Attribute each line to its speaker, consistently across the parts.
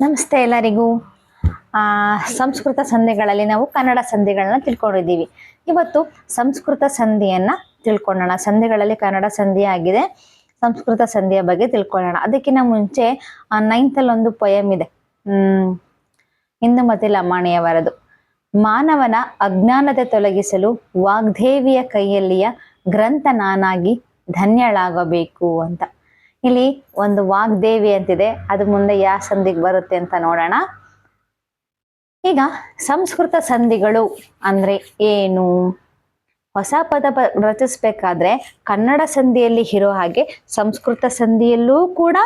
Speaker 1: ನಮಸ್ತೆ ಎಲ್ಲರಿಗೂ. ಸಂಸ್ಕೃತ ಸಂಧಿಗಳಲ್ಲಿ ನಾವು ಕನ್ನಡ ಸಂಧಿಗಳನ್ನ ತಿಳ್ಕೊಂಡಿದ್ದೀವಿ. ಇವತ್ತು ಸಂಸ್ಕೃತ ಸಂಧಿಯನ್ನ ತಿಳ್ಕೊಳ್ಳೋಣ. ಸಂಧಿಗಳಲ್ಲಿ ಕನ್ನಡ ಸಂಧಿ ಆಗಿದೆ. ಸಂಸ್ಕೃತ ಸಂಧಿಯ ಬಗ್ಗೆ ತಿಳ್ಕೊಳ್ಳೋಣ. ಅದಕ್ಕಿಂತ ಮುಂಚೆ ನೈನ್ತಲ್ಲಿ ಒಂದು ಪೊಯಮ್ ಇದೆ. ಹ್ಮ್ ಇಂದುಮತಿ ಲಮಾಣಿಯವರದು ಮಾನವನ ಅಜ್ಞಾನತೆ ತೊಲಗಿಸಲು ವಾಗ್ದೇವಿಯ ಕೈಯಲ್ಲಿಯ ಗ್ರಂಥ ನಾನಾಗಿ ಧನ್ಯಳಾಗಬೇಕು ಅಂತ. ಇಲ್ಲಿ ಒಂದು ವಾಗ್ದೇವಿ ಅಂತಿದೆ. ಅದು ಮುಂದೆ ಯಾವ ಸಂಧಿಗೆ ಬರುತ್ತೆ ಅಂತ ನೋಡೋಣ. ಈಗ ಸಂಸ್ಕೃತ ಸಂಧಿಗಳು ಅಂದ್ರೆ ಏನು? ಹೊಸ ಪದ ರಚಿಸ್ಬೇಕಾದ್ರೆ ಕನ್ನಡ ಸಂಧಿಯಲ್ಲಿ ಇರೋ ಹಾಗೆ ಸಂಸ್ಕೃತ ಸಂಧಿಯಲ್ಲೂ ಕೂಡ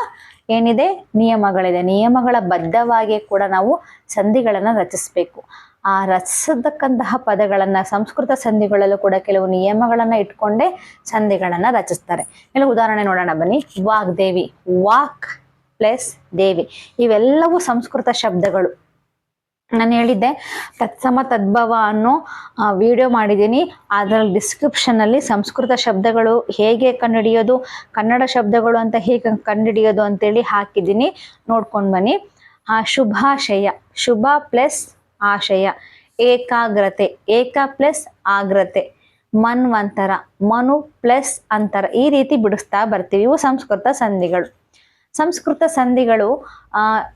Speaker 1: ಏನಿದೆ? ನಿಯಮಗಳಿದೆ. ನಿಯಮಗಳ ಬದ್ಧವಾಗಿ ಕೂಡ ನಾವು ಸಂಧಿಗಳನ್ನು ರಚಿಸಬೇಕು. ಆ ರಚಿಸತಕ್ಕಂತಹ ಪದಗಳನ್ನು, ಸಂಸ್ಕೃತ ಸಂಧಿಗಳಲ್ಲೂ ಕೂಡ ಕೆಲವು ನಿಯಮಗಳನ್ನು ಇಟ್ಕೊಂಡೇ ಸಂಧಿಗಳನ್ನು ರಚಿಸ್ತಾರೆ. ಇಲ್ಲಿ ಉದಾಹರಣೆ ನೋಡೋಣ ಬನ್ನಿ. ವಾಗ್ದೇವಿ. ವಾಕ್ ಪ್ಲಸ್ ದೇವಿ. ಇವೆಲ್ಲವೂ ಸಂಸ್ಕೃತ ಶಬ್ದಗಳು. ನಾನು ಹೇಳಿದ್ದೆ, ತತ್ಸಮ ತದ್ಭವ ಅನ್ನೋ ವಿಡಿಯೋ ಮಾಡಿದ್ದೀನಿ. ಅದರ ಡಿಸ್ಕ್ರಿಪ್ಷನಲ್ಲಿ ಸಂಸ್ಕೃತ ಶಬ್ದಗಳು ಹೇಗೆ ಕಂಡುಹಿಡಿಯೋದು ಕನ್ನಡ ಶಬ್ದಗಳು ಅಂತ ಹೇಗೆ ಕಂಡುಹಿಡಿಯೋದು ಅಂತೇಳಿ ಹಾಕಿದ್ದೀನಿ. ನೋಡ್ಕೊಂಡು ಬನ್ನಿ. ಆ, ಶುಭಾಶಯ. ಶುಭ ಪ್ಲಸ್ ಆಶಯ. ಏಕಾಗ್ರತೆ. ಏಕ ಪ್ಲಸ್ ಆಗ್ರತೆ. ಮನ್ವಂತರ. ಮನು ಪ್ಲಸ್ ಅಂತರ. ಈ ರೀತಿ ಬಿಡಿಸ್ತಾ ಬರ್ತೀವಿ ಇವು ಸಂಸ್ಕೃತ ಸಂಧಿಗಳು. ಸಂಸ್ಕೃತ ಸಂಧಿಗಳು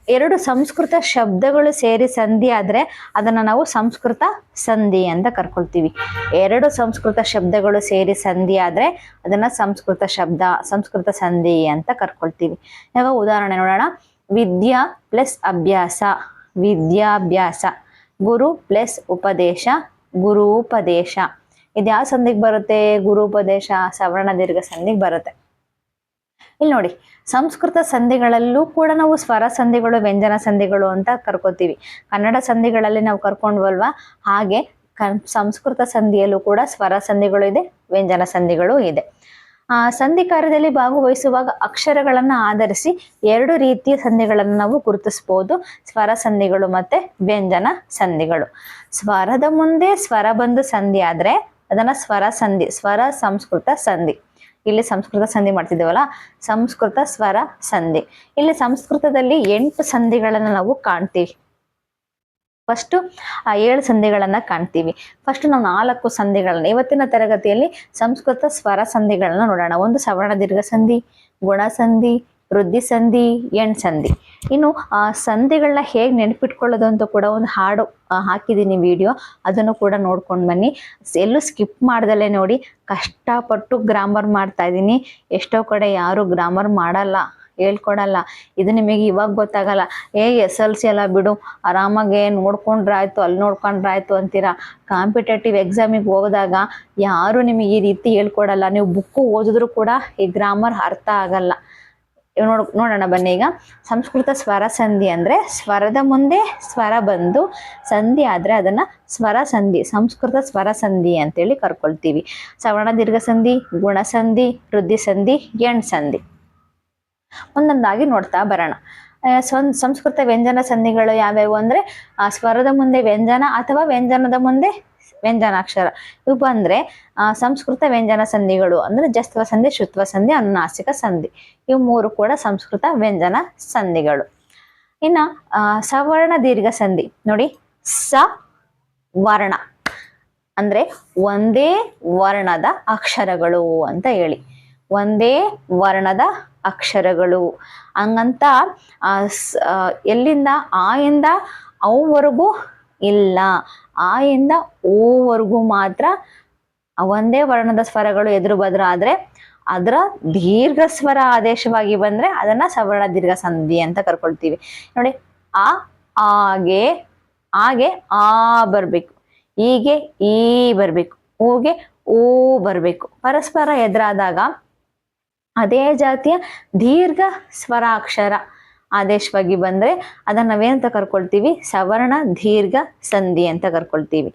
Speaker 1: ಎರಡು ಸಂಸ್ಕೃತ ಶಬ್ದಗಳು ಸೇರಿ ಸಂಧಿ ಆದರೆ ಅದನ್ನು ನಾವು ಸಂಸ್ಕೃತ ಸಂಧಿ ಅಂತ ಕರ್ಕೊಳ್ತೀವಿ. ಎರಡು ಸಂಸ್ಕೃತ ಶಬ್ದಗಳು ಸೇರಿ ಸಂಧಿ ಆದರೆ ಅದನ್ನು ಸಂಸ್ಕೃತ ಶಬ್ದ, ಸಂಸ್ಕೃತ ಸಂಧಿ ಅಂತ ಕರ್ಕೊಳ್ತೀವಿ. ಯಾವಾಗ ಉದಾಹರಣೆ ನೋಡೋಣ. ವಿದ್ಯಾ ಪ್ಲಸ್ ಅಭ್ಯಾಸ, ವಿದ್ಯಾಭ್ಯಾಸ, ಗುರು ಪ್ಲಸ್ ಉಪದೇಶ ಗುರೂಪದೇಶ ಇದು ಯಾವ ಸಂಧಿಗೆ ಬರುತ್ತೆ? ಗುರೂಪದೇಶ ಸವರ್ಣ ದೀರ್ಘ ಸಂಧಿಗೆ ಬರುತ್ತೆ. ಇಲ್ಲಿ ನೋಡಿ, ಸಂಸ್ಕೃತ ಸಂಧಿಗಳಲ್ಲೂ ಕೂಡ ನಾವು ಸ್ವರ ಸಂಧಿಗಳು, ವ್ಯಂಜನ ಸಂಧಿಗಳು ಅಂತ ಕರ್ಕೋತೀವಿ. ಕನ್ನಡ ಸಂಧಿಗಳಲ್ಲಿ ನಾವು ಕರ್ಕೊಂಡ್ವಲ್ವಾ? ಹಾಗೆ ಸಂಸ್ಕೃತ ಸಂಧಿಯಲ್ಲೂ ಕೂಡ ಸ್ವರ ಸಂಧಿಗಳು ಇದೆ, ವ್ಯಂಜನ ಸಂಧಿಗಳು ಇದೆ. ಆ, ಸಂಧಿ ಕಾರ್ಯದಲ್ಲಿ ಭಾಗವಹಿಸುವಾಗ ಅಕ್ಷರಗಳನ್ನು ಆಧರಿಸಿ ಎರಡು ರೀತಿಯ ಸಂಧಿಗಳನ್ನು ನಾವು ಗುರುತಿಸಬಹುದು ಸ್ವರ ಸಂಧಿಗಳು ಮತ್ತೆ ವ್ಯಂಜನ ಸಂಧಿಗಳು. ಸ್ವರದ ಮುಂದೆ ಸ್ವರ ಬಂದು ಸಂಧಿ ಆದ್ರೆ ಅದನ್ನ ಸ್ವರ ಸಂಧಿ, ಸ್ವರ ಸಂಸ್ಕೃತ ಸಂಧಿ. ಇಲ್ಲಿ ಸಂಸ್ಕೃತ ಸಂಧಿ ಮಾಡ್ತಿದ್ದೇವಲ್ಲ? ಸಂಸ್ಕೃತ ಸ್ವರ ಸಂಧಿ. ಇಲ್ಲಿ ಸಂಸ್ಕೃತದಲ್ಲಿ ಎಂಟು ಸಂಧಿಗಳನ್ನ ನಾವು ಕಾಣ್ತೀವಿ. ಫಸ್ಟ್ ಆ ಏಳು ಸಂಧಿಗಳನ್ನ ಕಾಣ್ತೀವಿ. ಫಸ್ಟ್ ನಾವು ನಾಲ್ಕು ಸಂಧಿಗಳನ್ನ, ಇವತ್ತಿನ ತರಗತಿಯಲ್ಲಿ ಸಂಸ್ಕೃತ ಸ್ವರ ಸಂಧಿಗಳನ್ನ ನೋಡೋಣ. ಒಂದು ಸವರ್ಣ ದೀರ್ಘ ಸಂಧಿ, ಗುಣ ಸಂಧಿ, ವೃದ್ಧಿ ಸಂಧಿ, ಎಣ್ ಸಂಧಿ. ಇನ್ನು ಸಂಧಿಗಳನ್ನ ಹೇಗೆ ನೆನಪಿಟ್ಕೊಳ್ಳೋದು ಅಂತ ಕೂಡ ಒಂದು ಹಾಡು ಹಾಕಿದ್ದೀನಿ ವಿಡಿಯೋ. ಅದನ್ನು ಕೂಡ ನೋಡ್ಕೊಂಡು ಬನ್ನಿ. ಎಲ್ಲೂ ಸ್ಕಿಪ್ ಮಾಡ್ದಲೇ ನೋಡಿ. ಕಷ್ಟಪಟ್ಟು ಗ್ರಾಮರ್ ಮಾಡ್ತಾ ಇದ್ದೀನಿ ಎಷ್ಟೋ ಕಡೆ ಯಾರು ಗ್ರಾಮರ್ ಮಾಡಲ್ಲ, ಹೇಳ್ಕೊಡಲ್ಲ. ಇದು ನಿಮಗೆ ಇವಾಗ ಗೊತ್ತಾಗಲ್ಲ. ಏ, ಎಸ್ ಎಲ್ ಸಿ ಎಲ್ಲ ಬಿಡು. ಆರಾಮಾಗಿ ನೋಡ್ಕೊಂಡ್ರಾಯ್ತು, ಅಲ್ಲಿ ನೋಡ್ಕೊಂಡ್ರಾಯ್ತು ಅಂತೀರಾ? ಕಾಂಪಿಟೇಟಿವ್ ಎಕ್ಸಾಮಿಗೆ ಹೋದಾಗ ಯಾರು ನಿಮಗೆ ಈ ರೀತಿ ಹೇಳ್ಕೊಡಲ್ಲ. ನೀವು ಬುಕ್ಕು ಓದಿದ್ರು ಕೂಡ ಈ ಗ್ರಾಮರ್ ಅರ್ಥ ಆಗಲ್ಲ. ನೋಡ್, ನೋಡೋಣ ಬನ್ನಿ ಈಗ. ಸಂಸ್ಕೃತ ಸ್ವರ ಸಂಧಿ ಅಂದ್ರೆ ಸ್ವರದ ಮುಂದೆ ಸ್ವರ ಬಂದು ಸಂಧಿ ಆದರೆ ಅದನ್ನ ಸ್ವರ ಸಂಧಿ, ಸಂಸ್ಕೃತ ಸ್ವರ ಸಂಧಿ ಅಂತೇಳಿ ಕರ್ಕೊಳ್ತೀವಿ. ಸವರ್ಣ ದೀರ್ಘ ಸಂಧಿ, ಗುಣ ಸಂಧಿ, ವೃದ್ಧಿ ಸಂಧಿ, ಎಣ್ ಸಂಧಿ. ಒಂದೊಂದಾಗಿ ನೋಡ್ತಾ ಬರೋಣ. ಸಂ, ಸಂಸ್ಕೃತ ವ್ಯಂಜನ ಸಂಧಿಗಳು ಯಾವ್ಯಾವು ಅಂದ್ರೆ ಸ್ವರದ ಮುಂದೆ ವ್ಯಂಜನ ಅಥವಾ ವ್ಯಂಜನದ ಮುಂದೆ ವ್ಯಂಜನಾಕ್ಷರ. ಇವು ಬಂದ್ರೆ ಸಂಸ್ಕೃತ ವ್ಯಂಜನ ಸಂಧಿಗಳು, ಅಂದ್ರೆ ಜಸ್ತ್ವ ಸಂಧಿ ಶುತ್ವ ಸಂಧಿ, ಅನುನಾಸಿಕ ಸಂಧಿ. ಇವು ಮೂರು ಕೂಡ ಸಂಸ್ಕೃತ ವ್ಯಂಜನ ಸಂಧಿಗಳು. ಇನ್ನ ಸವರ್ಣ ದೀರ್ಘ ಸಂಧಿ. ನೋಡಿ, ಸ ವರ್ಣ. ಅಂದ್ರೆ ಒಂದೇ ವರ್ಣದ ಅಕ್ಷರಗಳು ಅಂತ ಹೇಳಿ. ಒಂದೇ ವರ್ಣದ ಅಕ್ಷರಗಳು. ಹಂಗಂತ ಎಲ್ಲಿಂದ ಆಯಿಂದ ಇಂದ, ಅವವರೆಗೂ ಇಲ್ಲ. ಆ ಇಂದ ಓವರೆಗೂ ಮಾತ್ರ ಒಂದೇ ವರ್ಣದ ಸ್ವರಗಳು ಎದುರು ಬದ್ರ ಆದ್ರೆ ಅದರ ದೀರ್ಘ ಸ್ವರ ಆದೇಶವಾಗಿ ಬಂದ್ರೆ ಅದನ್ನ ಸವರ್ಣ ದೀರ್ಘ ಸಂಧಿ ಅಂತ ಕರ್ಕೊಳ್ತೀವಿ. ನೋಡಿ, ಆ, ಆಗೆ ಆಗೆ ಆ ಬರ್ಬೇಕು. ಹೀಗೆ ಈ ಬರ್ಬೇಕು. ಹೂಗೆ ಓ ಬರ್ಬೇಕು. ಪರಸ್ಪರ ಎದುರಾದಾಗ ಅದೇ ಜಾತಿಯ ದೀರ್ಘ ಸ್ವರಾಕ್ಷರ ಆದೇಶವಾಗಿ ಬಂದ್ರೆ ಅದನ್ನ ನಾವೇನಂತ ಕರ್ಕೊಳ್ತೀವಿ? ಸವರ್ಣ, ದೀರ್ಘ, ಸಂಧಿ ಅಂತ ಕರ್ಕೊಳ್ತೀವಿ.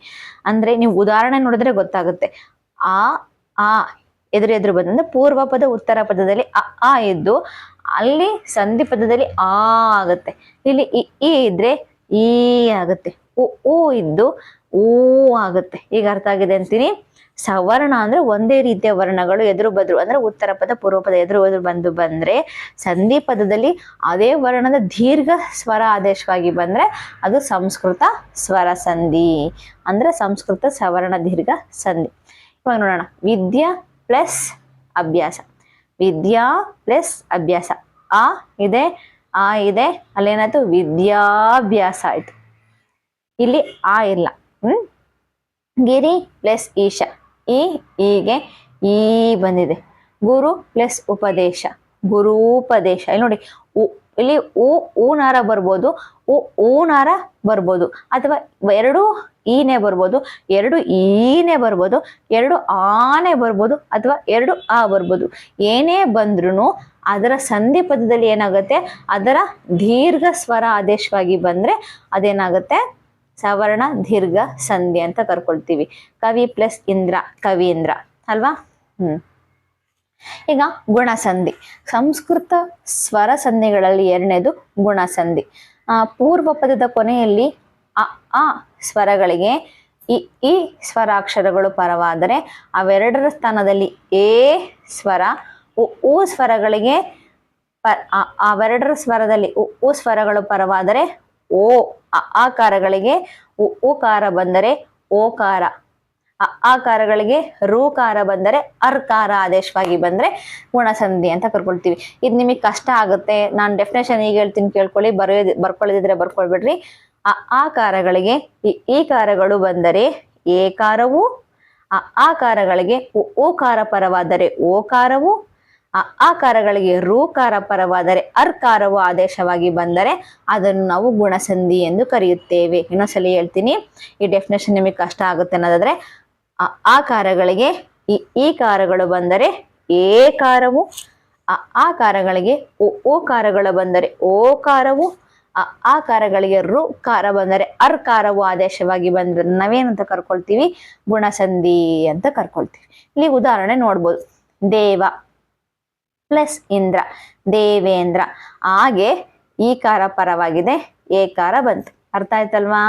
Speaker 1: ಅಂದ್ರೆ ನೀವು ಉದಾಹರಣೆ ನೋಡಿದ್ರೆ ಗೊತ್ತಾಗುತ್ತೆ. ಆ ಆ ಎದುರು ಎದುರು ಬಂದ್ರೆ ಪೂರ್ವ ಪದ, ಉತ್ತರ ಪದದಲ್ಲಿ ಅ, ಆ ಇದ್ದು ಅಲ್ಲಿ ಸಂಧಿ ಪದದಲ್ಲಿ ಆ ಆಗುತ್ತೆ. ಇಲ್ಲಿ ಇ ಇದ್ರೆ ಈ ಆಗುತ್ತೆ. ಉ ಇದ್ದು ಊ ಆಗುತ್ತೆ. ಈಗ ಅರ್ಥ ಆಗಿದೆ ಅಂತೀನಿ. ಸವರ್ಣ ಅಂದ್ರೆ ಒಂದೇ ರೀತಿಯ ವರ್ಣಗಳು ಎದುರು ಬದ್ರು, ಅಂದ್ರೆ ಉತ್ತರ ಪದ, ಪೂರ್ವ ಪದ ಎದುರು ಬದ್ರು ಬಂದು ಬಂದ್ರೆ ಸಂಧಿ ಪದದಲ್ಲಿ ಅದೇ ವರ್ಣದ ದೀರ್ಘ ಸ್ವರ ಆದೇಶವಾಗಿ ಬಂದ್ರೆ ಅದು ಸಂಸ್ಕೃತ ಸ್ವರ ಸಂಧಿ, ಅಂದ್ರೆ ಸಂಸ್ಕೃತ ಸವರ್ಣ ದೀರ್ಘ ಸಂಧಿ. ಇವಾಗ ನೋಡೋಣ. ವಿದ್ಯಾ ಪ್ಲಸ್ ಅಭ್ಯಾಸ. ವಿದ್ಯಾ ಪ್ಲಸ್ ಅಭ್ಯಾಸ. ಆ ಇದೆ ಆ ಇದೆ, ಅಲ್ಲೇನಾಯ್ತು? ವಿದ್ಯಾಭ್ಯಾಸ ಆಯ್ತು. ಇಲ್ಲಿ ಆ ಇಲ್ಲ. ಹ್ಮ್? ಗಿರಿ ಪ್ಲಸ್ ಈಶ. ಈ, ಈಗೆ ಈ ಬಂದಿದೆ. ಗುರು ಪ್ಲಸ್ ಉಪದೇಶ. ಗುರೂಪದೇಶ. ಇಲ್ಲಿ ನೋಡಿ, ಉ, ಇಲ್ಲಿ ಉ ಊನಾರ ಬರ್ಬೋದು. ಉ ಊನಾರ ಬರ್ಬೋದು. ಅಥವಾ ಎರಡು ಈನೇ ಬರ್ಬೋದು. ಎರಡು ಈನೆ ಬರ್ಬೋದು. ಎರಡು ಆನೆ ಬರ್ಬೋದು. ಅಥವಾ ಎರಡು ಆ ಬರ್ಬೋದು. ಏನೇ ಬಂದ್ರೂ ಅದರ ಸಂಧಿ ಪದದಲ್ಲಿ ಏನಾಗುತ್ತೆ? ಅದರ ದೀರ್ಘ ಸ್ವರ ಆದೇಶವಾಗಿ ಬಂದ್ರೆ ಅದೇನಾಗುತ್ತೆ? ಸವರ್ಣ, ದೀರ್ಘ, ಸಂಧಿ ಅಂತ ಕರ್ಕೊಳ್ತೀವಿ. ಕವಿ ಪ್ಲಸ್ ಇಂದ್ರ, ಕವೀಂದ್ರ, ಅಲ್ವಾ? ಹ್ಮ್. ಈಗ ಗುಣಸಂಧಿ. ಸಂಸ್ಕೃತ ಸ್ವರ ಸಂಧಿಗಳಲ್ಲಿ ಎರಡನೇದು ಗುಣಸಂಧಿ. ಆ, ಪೂರ್ವ ಪದದ ಕೊನೆಯಲ್ಲಿ ಅ, ಆ ಸ್ವರಗಳಿಗೆ ಇ, ಈ ಸ್ವರಾಕ್ಷರಗಳು ಪರವಾದರೆ ಅವೆರಡರ ಸ್ಥಾನದಲ್ಲಿ ಎ ಸ್ವರ, ಉ ಸ್ವರಗಳಿಗೆ ಪ ಅವೆರಡರ ಸ್ವರದಲ್ಲಿ ಉ ಸ್ವರಗಳು ಪರವಾದರೆ ಓ. ಆಕಾರಗಳಿಗೆ ಉಕಾರ ಬಂದರೆ ಓಕಾರ. ಆಕಾರಗಳಿಗೆ ರೂಕಾರ ಬಂದರೆ ಅರ್ಕಾರ ಆದೇಶವಾಗಿ ಬಂದರೆ ಗುಣಸಂಧಿ ಅಂತ ಕರ್ಕೊಳ್ತೀವಿ. ಇದು ನಿಮಗೆ ಕಷ್ಟ ಆಗುತ್ತೆ. ನಾನು ಡೆಫಿನೇಷನ್ ಈಗ ಹೇಳ್ತೀನಿ ಕೇಳ್ಕೊಳ್ಳಿ. ಬರೆಯೋದು ಬರ್ಕೊಳ್ಳೋದಿದ್ರೆ ಬರ್ಕೊಳ್ಬಿಡ್ರಿ. ಅ ಆಕಾರಗಳಿಗೆ ಈ ಈಕಾರಗಳು ಬಂದರೆ ಏಕಾರವು ಅ ಆಕಾರಗಳಿಗೆ ಓಕಾರ ಪರವಾದರೆ ಓಕಾರವು ಅ ಆಕಾರಗಳಿಗೆ ರೂಕಾರ ಪರವಾದರೆ ಅರ್ಕಾರವು ಆದೇಶವಾಗಿ ಬಂದರೆ ಅದನ್ನು ನಾವು ಗುಣಸಂಧಿ ಎಂದು ಕರೆಯುತ್ತೇವೆ. ಇನ್ನೊಂದ್ಸಲಿ ಹೇಳ್ತೀನಿ, ಈ ಡೆಫಿನೇಷನ್ ನಿಮಗೆ ಕಷ್ಟ ಆಗುತ್ತೆ ಅನ್ನೋದಾದ್ರೆ, ಆ ಆಕಾರಗಳಿಗೆ ಈ ಕಾರಗಳು ಬಂದರೆ ಏಕಾರವು ಆ ಆಕಾರಗಳಿಗೆ ಓ ಓಕಾರಗಳು ಬಂದರೆ ಓಕಾರವು ಆ ಆಕಾರಗಳಿಗೆ ಕಾರ ಬಂದರೆ ಅರ್ಕಾರವು ಆದೇಶವಾಗಿ ಬಂದರೆ ನಾವೇನಂತ ಕರ್ಕೊಳ್ತೀವಿ? ಗುಣಸಂಧಿ ಅಂತ ಕರ್ಕೊಳ್ತೀವಿ. ಇಲ್ಲಿ ಉದಾಹರಣೆ ನೋಡ್ಬೋದು. ದೇವ ಪ್ಲಸ್ ಇಂದ್ರ, ದೇವೇಂದ್ರ. ಹಾಗೆ ಈಕಾರ ಪರವಾಗಿದೆ, ಏಕಾರ ಬಂತು. ಅರ್ಥ ಆಯ್ತಲ್ವಾ?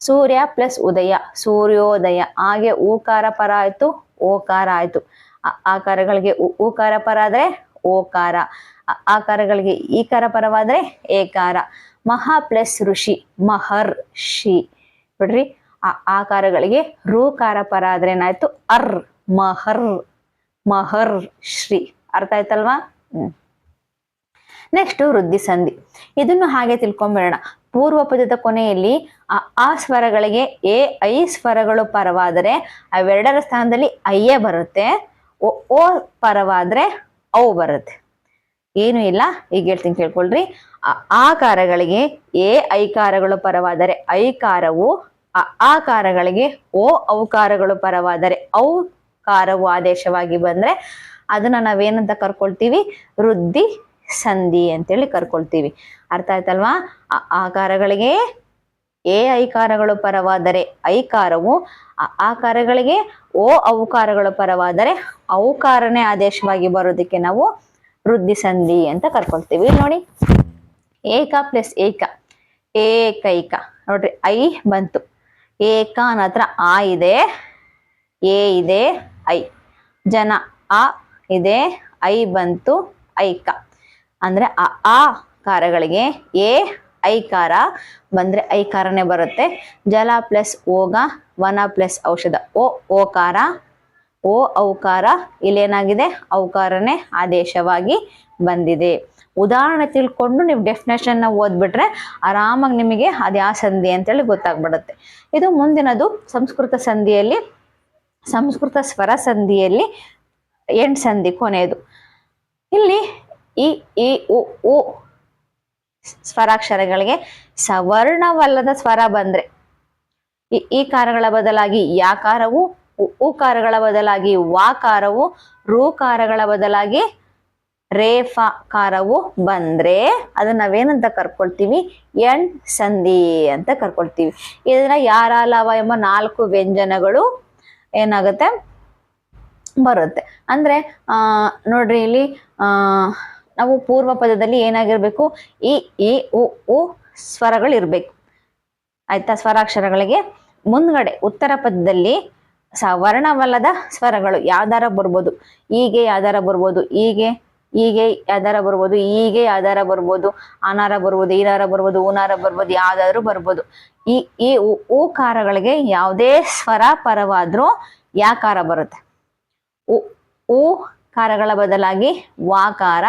Speaker 1: ಸೂರ್ಯ ಪ್ಲಸ್ ಉದಯ, ಸೂರ್ಯೋದಯ. ಹಾಗೆ ಊಕಾರ ಪರ ಆಯ್ತು, ಓಕಾರ ಆಯ್ತು. ಆಕಾರಗಳಿಗೆ ಊಕಾರ ಪರ ಆದ್ರೆ ಓಕಾರ. ಆಕಾರಗಳಿಗೆ ಈಕಾರ ಪರವಾದ್ರೆ ಏಕಾರ. ಮಹಾ ಪ್ಲಸ್ ಋಷಿ, ಮಹರ್ಷಿ. ನೋಡ್ರಿ, ಆ ಆಕಾರಗಳಿಗೆ ಋಕಾರ ಪರ ಆದ್ರೆ ಏನಾಯ್ತು ಅರ್, ಮಹರ್ ಮಹರ್ ಶ್ರೀ ಅರ್ಥ ಆಯ್ತಲ್ವಾ? ಹ್ಮ್. ನೆಕ್ಸ್ಟ್ ವೃದ್ಧಿ ಸಂಧಿ. ಇದನ್ನು ಹಾಗೆ ತಿಳ್ಕೊಂಬಿಡೋಣ. ಪೂರ್ವ ಪದದ ಕೊನೆಯಲ್ಲಿ ಆ ಆ ಸ್ವರಗಳಿಗೆ ಎ ಐ ಸ್ವರಗಳು ಪರವಾದರೆ ಅವೆರಡರ ಸ್ಥಾನದಲ್ಲಿ ಐಯೇ ಬರುತ್ತೆ. ಓ ಓ ಪರವಾದ್ರೆ ಅವು ಬರುತ್ತೆ. ಏನು ಇಲ್ಲ. ಈಗ ಹೇಳ್ತೀನಿ ಕೇಳ್ಕೊಳ್ರಿ. ಆ ಆಕಾರಗಳಿಗೆ ಎ ಐಕಾರಗಳು ಪರವಾದರೆ ಐಕಾರವು ಆ ಆಕಾರಗಳಿಗೆ ಓ ಔಕಾರಗಳು ಪರವಾದರೆ ಔಕಾರವು ಆದೇಶವಾಗಿ ಬಂದ್ರೆ ಅದನ್ನ ನಾವೇನಂತ ಕರ್ಕೊಳ್ತೀವಿ? ವೃದ್ಧಿ ಸಂಧಿ ಅಂತೇಳಿ ಕರ್ಕೊಳ್ತೀವಿ. ಅರ್ಥ ಆಯ್ತಲ್ವಾ? ಆಕಾರಗಳಿಗೆ ಎ ಐಕಾರಗಳು ಪರವಾದರೆ ಐಕಾರವು ಆಕಾರಗಳಿಗೆ ಓ ಔಕಾರಗಳು ಪರವಾದರೆ ಔಕಾರನೇ ಆದೇಶವಾಗಿ ಬರೋದಕ್ಕೆ ನಾವು ವೃದ್ಧಿ ಸಂಧಿ ಅಂತ ಕರ್ಕೊಳ್ತೀವಿ. ನೋಡಿ. ಏಕ ಪ್ಲಸ್ ಏಕ. ಏಕೈಕ. ನೋಡ್ರಿ, ಐ ಬಂತು. ಏಕ ಅನ್ನೋ ಹತ್ರ ಆ ಇದೆ, ಎ ಇದೆ, ಐ. ಜನ, ಆ ಇದೆ. ಐ ಬಂತು ಐಕ. ಅಂದ್ರೆ ಆ ಆ ಕಾರಗಳಿಗೆ ಎ, ಐಕಾರ ಬಂದ್ರೆ ಐಕಾರನೇ ಬರುತ್ತೆ. ಜಲ ಪ್ಲಸ್ ಓಗ, ವನ ಪ್ಲಸ್ ಔಷಧ. ಓ, ಓಕಾರ, ಓ, ಔಕಾರ. ಇಲ್ಲೇನಾಗಿದೆ? ಔಕಾರನೇ ಆದೇಶವಾಗಿ ಬಂದಿದೆ. ಉದಾಹರಣೆ ತಿಳ್ಕೊಂಡು ನೀವು ನ ಓದ್ಬಿಟ್ರೆ ಆರಾಮಾಗಿ ನಿಮಗೆ ಅದು ಯಾವ ಸಂಧಿ ಅಂತೇಳಿ ಗೊತ್ತಾಗ್ಬಿಡುತ್ತೆ. ಇದು ಮುಂದಿನದು ಸಂಸ್ಕೃತ ಸಂಧಿಯಲ್ಲಿ, ಸಂಸ್ಕೃತ ಸ್ವರ ಸಂಧಿಯಲ್ಲಿ ಎಂಟ್ ಸಂಧಿ ಕೊನೆಯದು. ಇಲ್ಲಿ ಇ ಈ, ಉ ಸ್ವರಾಕ್ಷರಗಳಿಗೆ ಸವರ್ಣವಲ್ಲದ ಸ್ವರ ಬಂದ್ರೆ ಈ ಕಾರಗಳ ಬದಲಾಗಿ ಯಾಕಾರವು ಉಕಾರಗಳ ಬದಲಾಗಿ ವಾಕಾರವು ಕಾರಗಳ ಬದಲಾಗಿ ರೇಫಾಕಾರವು ಬಂದ್ರೆ ಅದನ್ನ ನಾವೇನಂತ ಕರ್ಕೊಳ್ತೀವಿ? ಎಣ್ ಸಂಧಿ ಅಂತ ಕರ್ಕೊಳ್ತೀವಿ. ಇದನ್ನ ಯಾರ ಲವ ಎಂಬ ನಾಲ್ಕು ವ್ಯಂಜನಗಳು ಏನಾಗುತ್ತೆ? ಬರುತ್ತೆ. ಅಂದ್ರೆ ನೋಡ್ರಿ ಇಲ್ಲಿ ನಾವು ಪೂರ್ವ ಪದದಲ್ಲಿ ಏನಾಗಿರಬೇಕು? ಈ ಈ ಉ ಉ ಸ್ವರಗಳು ಇರ್ಬೇಕು ಆಯ್ತಾ? ಸ್ವರಾಕ್ಷರಗಳಿಗೆ ಮುಂದ್ಗಡೆ, ಉತ್ತರ ಪದದಲ್ಲಿ ಸವರ್ಣವಲ್ಲದ ಸ್ವರಗಳು ಯಾವ್ದಾರ ಬರ್ಬೋದು. ಹೀಗೆ ಯಾವ್ದಾರ ಬರ್ಬೋದು, ಹೀಗೆ ಹೀಗೆ ಯಾವ್ದಾರ ಬರ್ಬೋದು, ಹೀಗೆ ಯಾವ್ದಾರ ಬರ್ಬೋದು, ಅನಾರ ಬರ್ಬೋದು ಈನಾರ ಬರ್ಬೋದು ಊನಾರ ಬರ್ಬೋದು, ಯಾವ್ದಾದ್ರು ಬರ್ಬೋದು. ಈ ಈ ಉ- ಊಕಾರಗಳಿಗೆ ಯಾವುದೇ ಸ್ವರ ಪರವಾದ್ರೂ ಯಾಕಾರ ಬರುತ್ತೆ. ಉ ಊ ಕಾರಗಳ ಬದಲಾಗಿ ವಾಕಾರ,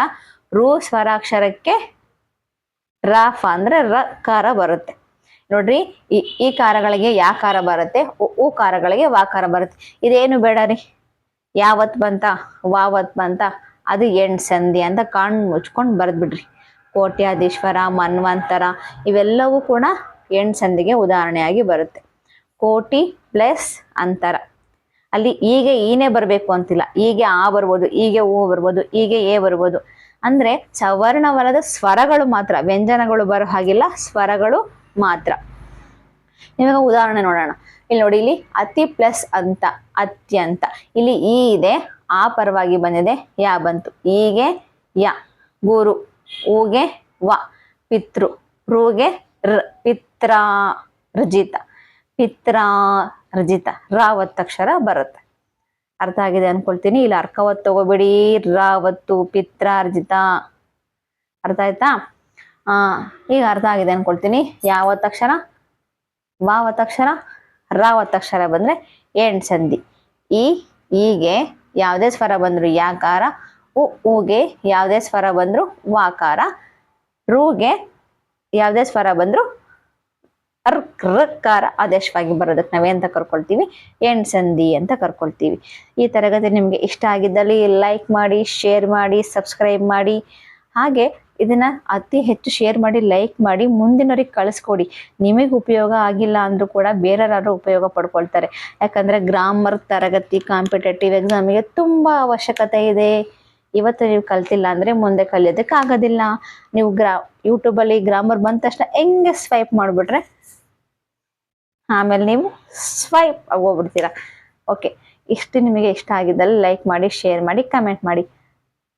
Speaker 1: ರು ಸ್ವರಾಕ್ಷರಕ್ಕೆ ರಾಫ ಅಂದ್ರೆ ಕಾರ ಬರುತ್ತೆ. ನೋಡ್ರಿ, ಈ ಈ ಕಾರಗಳಿಗೆ ಯಾಕಾರ ಬರುತ್ತೆ? ಉ- ಕಾರಗಳಿಗೆ ವಾಕಾರ ಬರುತ್ತೆ. ಇದೇನು ಬೇಡ ರೀ? ಯಾವತ್ ಬಂತ, ವಾವತ್ ಬಂತ, ಅದು ಎಣ್ ಸಂಧಿ ಅಂತ ಕಣ್ ಮುಚ್ಕೊಂಡು ಬರೆದ್ಬಿಡ್ರಿ. ಕೋಟ್ಯಾಧೀಶ್ವರ, ಮನ್ವಂತರ, ಇವೆಲ್ಲವೂ ಕೂಡ ಎಣ್ ಸಂಧಿಗೆ ಉದಾಹರಣೆಯಾಗಿ ಬರುತ್ತೆ. ಕೋಟಿ ಪ್ಲಸ್ ಅಂತರ. ಅಲ್ಲಿ ಹೀಗೆ ಈನೇ ಬರಬೇಕು ಅಂತಿಲ್ಲ. ಹೀಗೆ ಆ ಬರ್ಬೋದು, ಹೀಗೆ ಓ ಬರ್ಬೋದು, ಹೀಗೆ ಎ ಬರ್ಬೋದು. ಅಂದ್ರೆ ಸವರ್ಣವಲ್ಲದ ಸ್ವರಗಳು ಮಾತ್ರ, ವ್ಯಂಜನಗಳು ಬರೋ ಹಾಗಿಲ್ಲ, ಸ್ವರಗಳು ಮಾತ್ರ. ನಿಮಗೆ ಉದಾಹರಣೆ ನೋಡೋಣ. ಇಲ್ಲಿ ನೋಡಿ, ಇಲ್ಲಿ ಅತಿ ಪ್ಲಸ್ ಅಂತ, ಅತ್ಯಂತ. ಇಲ್ಲಿ ಈ ಇದೆ, ಆ ಪರವಾಗಿ ಬಂದಿದೆ, ಯಾ ಬಂತು. ಈಗೆ ಯ, ಗುರು, ಊಗೆ ವ, ಪಿತೃ ಋಗೆ ರ, ಪಿತ್ರ, ರಜಿತ. ಪಿತ್ರ ರಜಿತ ರಾವತ್ತಕ್ಷರ ಬರುತ್ತೆ. ಅರ್ಥ ಆಗಿದೆ ಅನ್ಕೊಳ್ತೀನಿ. ಇಲ್ಲಿ ಅರ್ಕವತ್ ತಗೋಬೇಡಿ. ರಾವತ್ತು ಪಿತ್ರಾರ್ಜಿತ ಅರ್ಥ ಆಯ್ತಾ? ಆ, ಈಗ ಅರ್ಥ ಆಗಿದೆ ಅನ್ಕೊಳ್ತೀನಿ. ಯಾವತ್ತಕ್ಷರ ರಾವತ್ ಅಕ್ಷರ? ಬಂದ್ರೆ ಎಂಟ್ ಸಂಧಿ. ಈ, ಈಗೆ ಯಾವುದೇ ಸ್ವರ ಬಂದ್ರು ಯಾಕಾರ, ಉ ಊಗೆ ಯಾವುದೇ ಸ್ವರ ಬಂದ್ರು ವಾಕಾರ, ರುಗೆ ಯಾವುದೇ ಸ್ವರ ಬಂದ್ರು ಅರ್ಕ್ ಋಕಾರ ಆದೇಶವಾಗಿ ಬರೋದಕ್ಕೆ ನಾವೇಂತ ಕರ್ಕೊಳ್ತೀವಿ? ಎಂಡ್ ಸಂಧಿ ಅಂತ ಕರ್ಕೊಳ್ತೀವಿ. ಈ ತರಗತಿ ನಿಮಗೆ ಇಷ್ಟ ಆಗಿದ್ದಲ್ಲಿ ಲೈಕ್ ಮಾಡಿ ಶೇರ್ ಮಾಡಿ ಸಬ್ಸ್ಕ್ರೈಬ್ ಮಾಡಿ. ಹಾಗೆ ಇದನ್ನ ಅತಿ ಹೆಚ್ಚು ಶೇರ್ ಮಾಡಿ ಲೈಕ್ ಮಾಡಿ, ಮುಂದಿನವ್ರಿಗೆ ಕಳಿಸ್ಕೊಡಿ. ನಿಮಗೆ ಉಪಯೋಗ ಆಗಿಲ್ಲ ಅಂದ್ರೂ ಕೂಡ ಬೇರೆಯವರು ಉಪಯೋಗ ಪಡ್ಕೊಳ್ತಾರೆ. ಯಾಕಂದ್ರೆ ಗ್ರಾಮರ್ ತರಗತಿ ಕಾಂಪಿಟೇಟಿವ್ ಎಕ್ಸಾಮಿಗೆ ತುಂಬಾ ಅವಶ್ಯಕತೆ ಇದೆ. ಇವತ್ತು ನೀವು ಕಲ್ತಿಲ್ಲ ಅಂದ್ರೆ ಮುಂದೆ ಕಲಿಯೋದಕ್ಕೆ ಆಗೋದಿಲ್ಲ ನೀವು ಗ್ರಾ ಯೂಟ್ಯೂಬಲ್ಲಿ ಗ್ರಾಮರ್ ಬಂದ ತಕ್ಷಣ ಹೆಂಗೆ ಸ್ವೈಪ್ ಮಾಡಿಬಿಟ್ರೆ ಆಮೇಲೆ ನೀವು ಸ್ವೈಪ್ ಆಗೋಗ್ಬಿಡ್ತೀರಾ. ಓಕೆ, ಇಷ್ಟು ನಿಮಗೆ ಇಷ್ಟ ಆಗಿದ್ದಲ್ಲಿ ಲೈಕ್ ಮಾಡಿ, ಶೇರ್ ಮಾಡಿ, ಕಮೆಂಟ್ ಮಾಡಿ.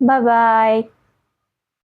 Speaker 1: ಬಾಯ್